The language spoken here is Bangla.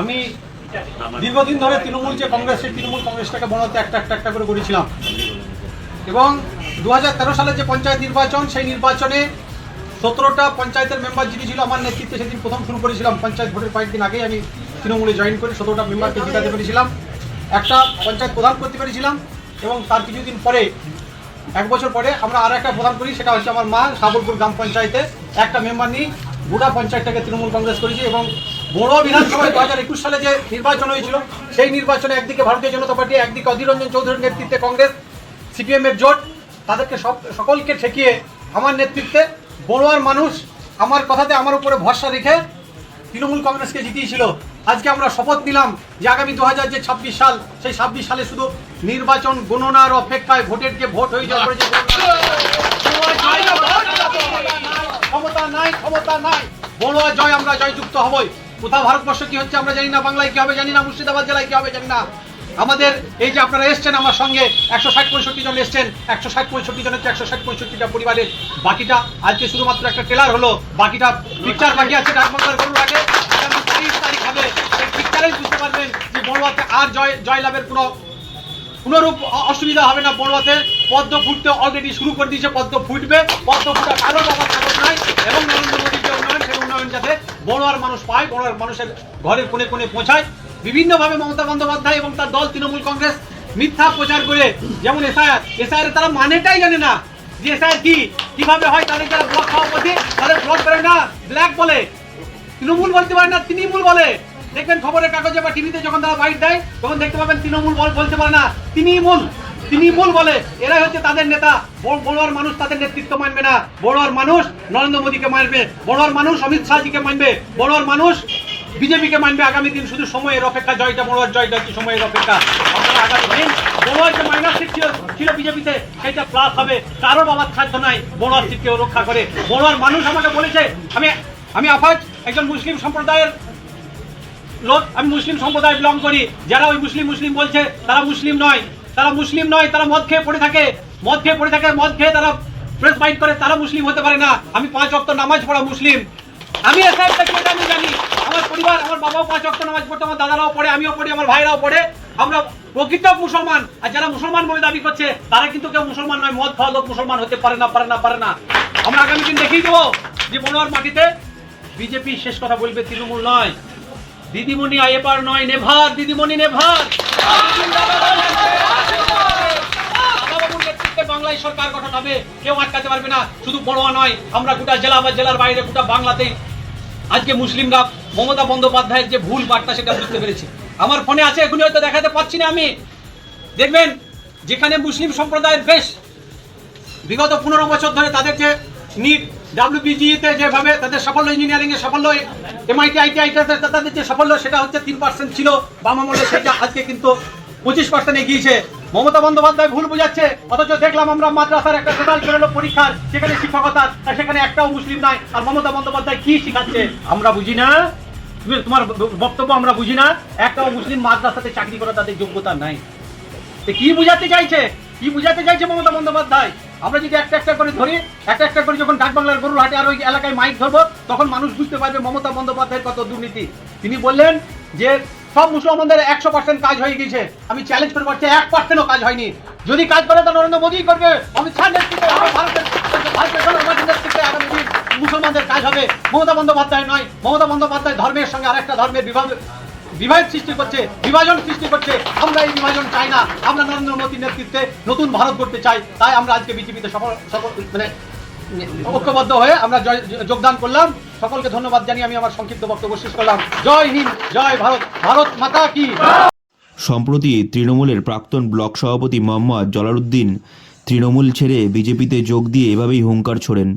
আমি দীর্ঘদিন ধরে তৃণমূল যে কংগ্রেস, সেই তৃণমূল কংগ্রেসটাকে বড়তে একটা একটা একটা করে করেছিলাম এবং দু সালে যে পঞ্চায়েত নির্বাচন, সেই নির্বাচনে সতেরোটা পঞ্চায়েতের মেম্বার যিনি ছিল, আমার নেতৃত্বে সেদিন প্রথম শুরু করেছিলাম। পঞ্চায়েত ভোটের কয়েকদিন আগেই আমি তৃণমূলে জয়েন করে সতেরোটা মেম্বারকে জিতাতে পেরেছিলাম। একটা পঞ্চায়েত প্রধান করতে পেরেছিলাম এবং তার কিছুদিন পরে, এক বছর পরে আমরা আর একটা প্রধান করি, সেটা হচ্ছে আমার মা সাবলপুর গ্রাম পঞ্চায়েতে একটা মেম্বার নিয়ে গোটা পঞ্চায়েতটাকে তৃণমূল কংগ্রেস করেছি এবং বড় বিধানসভায় দু হাজার একুশ সালে যে নির্বাচন হয়েছিল সেই নির্বাচনে একদিকে ভারতীয় জনতা পার্টি একদিকে অধীর রঞ্জন চৌধুরীর নেতৃত্বে কংগ্রেস সিপিএম এর জোট তাদেরকে সব সকলকে ঠেকিয়ে আমার নেতৃত্বে বড়োয়ার মানুষ আমার কথাতে আমার উপরে ভরসা রেখে তৃণমূল কংগ্রেসকে জিতিয়েছিল আজকে আমরা শপথ নিলাম যে আগামী দু হাজার যে ছাব্বিশ সাল সেই ছাব্বিশ সালে শুধু নির্বাচন গণনার অপেক্ষায় ভোটের যে ভোট হয়ে যাওয়ার ক্ষমতা নাই ক্ষমতা নাই বড় জয় আমরা জয়যুক্ত হবই কোথাও ভারতবর্ষে কি হচ্ছে আমরা জানি না, বাংলায় কি হবে জানি না, মুর্শিদাবাদ জেলায় কি হবে জানি না। আমাদের এই যে আপনারা এসছেন আমার সঙ্গে, একশো ষাট পঁয়ষট্টি জন এসছেন, একশো ষাট পঁয়ষট্টি জন হচ্ছে একশো ষাট পঁয়ষট্টিটা পরিবারের বাকিটা, আজকে শুধুমাত্র একটা ট্রেলার হলো, বাকিটা পিকচার বাকি আছে তারিখ হবে, সেই পিকচারেই বুঝতে পারবেন যে বড়ুয়াতে আর জয়, জয়লাভের কোনো, কোনোরূপ অসুবিধা হবে না বড়ুয়াতে। পদ্ম ফুটতে অলরেডি শুরু করে দিয়েছে, পদ্ম ফুটবে। পদ্ম ফুটা কারও বাবার খবর নাই, এবং নরেন্দ্র মোদীর যে উন্নয়ন, সেই উন্নয়ন যাতে বড়ুয়ার মানুষ পায়, বড়ুয়ার মানুষের ঘরের কোণে কোণে পৌঁছায়। বিভিন্নভাবে মমতা বন্দ্যোপাধ্যায় এবং তার দল, তৃণমূল কংগ্রেস মিথ্যা প্রচার করে, যেমন এসআইআর। এসআইআর তারা মানেটাই জানে না যে এসআইআর কি, কীভাবে হয় তাদের যারা ব্লক সভাপতি তাদের ব্লক করে না ব্ল্যাক বলে। তৃণমূল বলতে পারে না, তৃণমূল বলে। দেখবেন খবরের কাগজে বা টিভিতে যখন তারা বাইট দেয়, তখন দেখতে পাবেন তৃণমূল বল- বলতে পারে না তিনি তিনি মূল বলে। এরাই হচ্ছে তাদের নেতা। বড়- বড়ুয়ার মানুষ তাদের নেতৃত্ব মানবে না। বড়ুয়ার মানুষ নরেন্দ্র মোদীকে মানবে। বড়ুয়ার মানুষ অমিত শাহজিকে মানবে। বড়ুয়ার মানুষ বিজেপিকে মানবে আগামী দিন। শুধু সময়ের অপেক্ষা, জয়টা বড়ুয়ার জয়টা হচ্ছে সময়ের অপেক্ষা। আপনারা আগামী দিন বড়ুয়ার যে মাইনাস ছিল বিজেপিতে সেটা প্লাস হবে। কারও বাবার সাধ্য নাই। বড়ুয়ার সিটকেও রক্ষা করে। বড়ুয়ার মানুষ আমাকে বলেছে, আমি আমি আফাজ, একজন মুসলিম সম্প্রদায়ের লোক। আমি মুসলিম সম্প্রদায় বিলং করি। যারা ওই মুসলিম মুসলিম বলছে, তারা মুসলিম নয়। তারা মুসলিম নয়, তারা মদ খেয়ে পড়ে থাকে। মদ খেয়ে পড়ে থাকে, মদ খেয়ে তারা প্রেস মাইন্ড করে, তারা মুসলিম হতে পারে না। আমি পাঁচ অক্ট নামাজ পড়া মুসলিম। আমি আমি জানি, আমার পরিবার, আমার বাবাও পাঁচ অক্ট নামাজ পড়তো, আমার দাদারাও পড়ে, আমিও পড়ি, আমার ভাইরাও পড়ে। আমরা প্রকৃত মুসলমান, আর যারা মুসলমান বলে দাবি করছে, তারা কিন্তু কেউ মুসলমান নয়। মদ খাওয়া লোক মুসলমান হতে পারে না পারে না পারে না। আমরা আগামী দিন দেখিয়ে দেবো যে বনোয়ার মাটিতে বিজেপি শেষ কথা বলবে তৃণমূল নয়। দিদিমণি আয়েপার নয়, নেভার, দিদিমণি নেভার। বাবাবুর বাংলায় সরকার গঠন হবে, কেউ আটকাতে পারবে না, শুধু বড়োয়া নয়, আমরা গোটা জেলা বা জেলার বাইরে, গোটা বাংলাতেই আজকে মুসলিমরা মমতা বন্দ্যোপাধ্যায়ের যে ভুল বার্তা সেটা বুঝতে পেরেছে। আমার ফোনে আছে, এখনই হয়তো দেখাতে পাচ্ছি না আমি। দেখবেন, যেখানে মুসলিম সম্প্রদায়ের বেশ বিগত পনেরো বছর ধরে তাদের যে নিট ডাব্লিউবিজিতে যেভাবে তাদের সাফল্য ইঞ্জিনিয়ারিং এর সাফল্য এমআইটি আইটিআই তাদের যে সাফল্য, সেটা হচ্ছে তিন পার্সেন্ট ছিল বাম আমলে সেটা আজকে কিন্তু পঁচিশ পার্সেন্ট এগিয়েছে। মমতা বন্দ্যোপাধ্যায় ভুল বুঝাচ্ছে, অথচ দেখলাম আমরা মাদ্রাসার একটা রেজাল্ট বেরোলো পরীক্ষার, সেখানে শিক্ষকতা আর সেখানে একটাও মুসলিম নাই। আর মমতা বন্দ্যোপাধ্যায় কি শিখাচ্ছে? আমরা বুঝি না। তুমি তোমার বক্তব্য আমরা বুঝি না। একটাও মুসলিম মাদ্রাসাতে চাকরি করা তাদের যোগ্যতা নাই। কি বুঝাতে চাইছে? কি বুঝাতে চাইছে মমতা বন্দ্যোপাধ্যায়? আমরা যদি একটা একটা করে ধরি, একটা একটা করে যখন ডাকবাংলার গরুর হাটে আর ওই এলাকায় মাইক ধরবো, তখন মানুষ বুঝতে পারবে মমতা বন্দ্যোপাধ্যায়ের কত দুর্নীতি। তিনি বললেন যে সব মুসলমানদের একশো পার্সেন্ট কাজ হয়ে গেছে। আমি চ্যালেঞ্জ করে পারছি এক পার্সেন্টও কাজ হয়নি। যদি কাজ করে, তো নরেন্দ্র মোদী করবে। দিন মুসলমানদের কাজ হবে। মমতা বন্দ্যোপাধ্যায় নয়, মমতা বন্দ্যোপাধ্যায় ধর্মের সঙ্গে আরেকটা ধর্মের বিভাগ বিভাজন সৃষ্টি করছে, বিভাজন সৃষ্টি করছে। আমরা এই বিভাজন চাই না। আমরা নরেন্দ্র মোদীর নেতৃত্বে নতুন ভারত করতে চাই। তাই আমরা আজকে বিজেপিতে সফল মানে ঐক্যবদ্ধ হয়ে আমরা যোগদান করলাম। সকলকে ধন্যবাদ জানিয়ে আমি আমার সংক্ষিপ্ত বক্তব্য শেষ করলাম। জয় হিন্দ, জয় ভারত ভারত মাতা কি সম্প্রতি তৃণমূলের প্রাক্তন ব্লক সভাপতি মোহাম্মদ জলালুদ্দিন তৃণমূল ছেড়ে বিজেপিতে যোগ দিয়ে এভাবেই হুঙ্কার ছোড়েন।